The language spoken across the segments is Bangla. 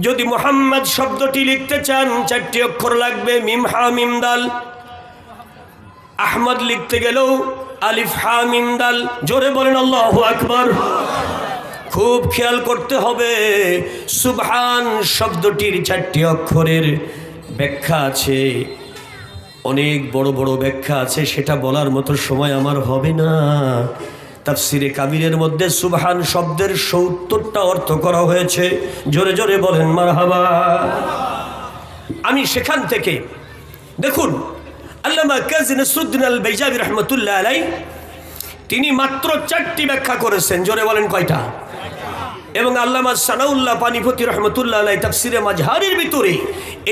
যদি মোহাম্মদ শব্দটি লিখতে চান, চারটি অক্ষর লাগবে, মিম, হা, মিম, দাল। আহমদ লিখতে গেলেও আলিফ, হা, মিম, দাল। জোরে বলেন, আল্লাহ আকবর। খুব খেয়াল করতে হবে, সুবহান শব্দটির চারটি অক্ষরের ব্যাখ্যা আছে। অনেক বড় বড় ব্যাখ্যা আছে, সেটা বলার মতো সময় আমার হবে না। তাফসিরে কাবিরের মধ্যে সুবহান শব্দের সত্তরটা অর্থ করা হয়েছে। জোরে জোরে বলেন, মারহাবা। আমি সেখান থেকে, দেখুন, আল্লামা কাজী নসরুদ্দিন আল বেজাবি রহমতুল্লাহ আলাই তিনি মাত্র চারটি ব্যাখ্যা করেছেন। জোরে বলেন কয়টা? এবং আল্লামা সানাউল্লাহ পানিপতি রহমতুল্লাহ আলাই তাফসিরে মাঝহারির ভিতরে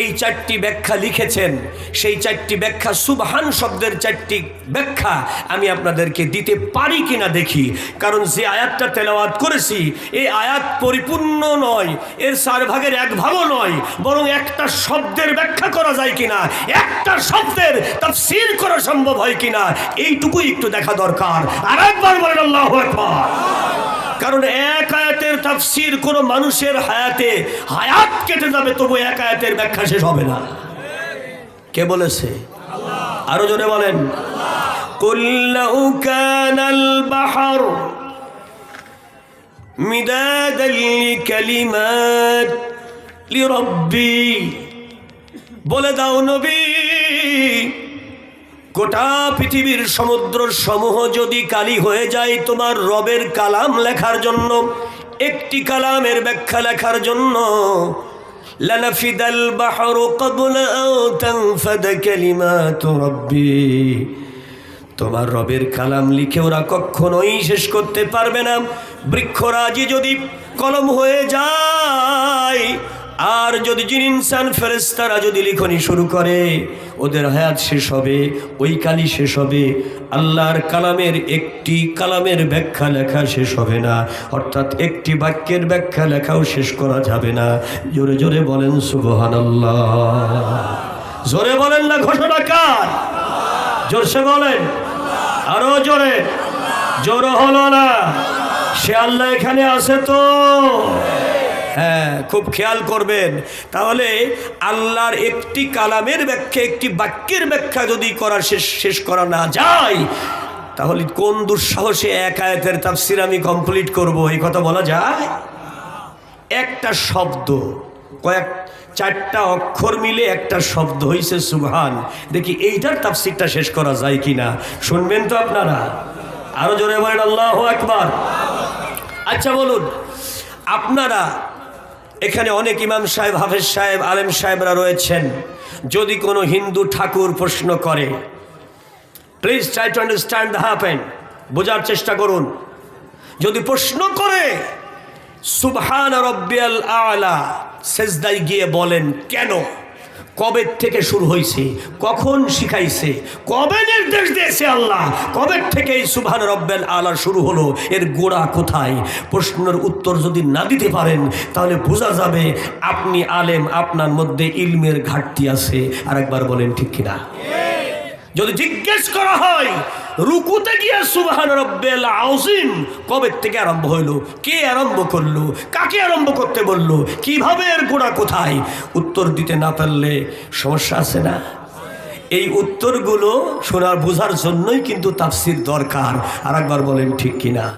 এই চারটি ব্যাখ্যা লিখেছেন। সেই চারটি ব্যাখ্যা সুবহান শব্দের চারটি ব্যাখ্যা আমি আপনাদেরকে দিতে পারি কিনা দেখি। কারণ যে আয়াতটা তেলাওয়াত করেছি, এই আয়াত পরিপূর্ণ নয়, এর চার ভাগের এক ভাগও নয়, বরং একটা শব্দের ব্যাখ্যা করা যায় কিনা, একটা শব্দের তাফসির করা সম্ভব হয় কিনা, এইটুকুই একটু দেখা দরকার। আর একবার বলেন আল্লাহ আকবার। কারণ এক আয়াতের তাফসির কোনো মানুষের হায়াতে হায়াত কেটে যাবে তবু এক আয়াতের ব্যাখ্যা শেষ হবে না কে বলেছে আরো জোরে বলেন قل لو كان البحر مدادا لكلمات لربي বলে দাও নবী গোটা পৃথিবীর সমুদ্র সমূহ যদি কালি হয়ে যায় তোমার রবের কালাম লেখার জন্য, একটি কালামের ব্যাখ্যা লেখার জন্য তোমার রবের কালাম লিখে ওরা কখনোই শেষ করতে পারবে না। বৃক্ষরাজি যদি কলম হয়ে যায় আর যদি জিন ইনসান ফেরেস্তারা যদি লিখনি শুরু করে, ওদের হায়াত শেষ হবে, ওই কালি শেষ হবে। আল্লাহর কালামের একটি কালামের ব্যাখ্যা লেখা শেষ হবে না। অর্থাৎ একটি বাক্যের ব্যাখ্যা লেখাও শেষ করা যাবে না। জোরে জোরে বলেন, সুবহানাল্লাহ। জোরে বলেন না, ঘোষণা কার? জোরসে বলেন। আরও জোরে। জোর হলো না। সে আল্লাহ এখানে আছে তো। হ্যাঁ খুব খেয়াল করবেন। তাহলে আল্লাহর একটি কালামের ব্যাখ্যা, একটি বাক্যের ব্যাখ্যা যদি করা শেষ শেষ করা না যায়, তাহলে কোন দুঃসাহসে এক আয়াতের তাফসির আমি কমপ্লিট করব? এই কথা বলা যায়? একটা শব্দ, কয়েক, চারটা অক্ষর মিলে একটা শব্দ হইছে সুবহান। দেখি এইটার তাফসিরটা শেষ করা যায় কিনা? শুনবেন তো আপনারা? আরও জোরে বলেন, আল্লাহ একবার আচ্ছা বলুন, আপনারা এখানে অনেক ইমাম সাহেব, হাফেজ সাহেব, আলেম সাহেবরা রয়েছেন। যদি কোনো হিন্দু ঠাকুর প্রশ্ন করে please try to understand the happen বোঝার চেষ্টা করুন। যদি প্রশ্ন করে, সুবহান রব্বিয়াল আলা সেজদাই গিয়ে বলেন, কেন? কবে থেকে শুরু হয়েছে কখন শিখাইছে? কবে নির্দেশ দিয়েছে আল্লাহ? কবে থেকে এই সুবহান রব্বেল আলা শুরু হলো? এর গোড়া কোথায়? প্রশ্নের উত্তর যদি না দিতে পারেন, তাহলে বোঝা যাবে আপনি আলেম, আপনার মধ্যে ইলমের ঘাটতি আছে। আর একবার বলেন, ঠিক কিনা? যদি জিজ্ঞেস করা হয় রুকুতে গিয়ে সুবাহান রব্বেল আউজিম কবে থেকে আরম্ভ হইল? কে আরম্ভ করল? কাকে আরম্ভ করতে বলল? কীভাবে এর গোড়া কোথায়? উত্তর দিতে না পারলে সমস্যা আছে না? এই উত্তরগুলো শোনার বোঝার জন্যই কিন্তু তাফসির দরকার। আর একবার বলেন ঠিক কিনা?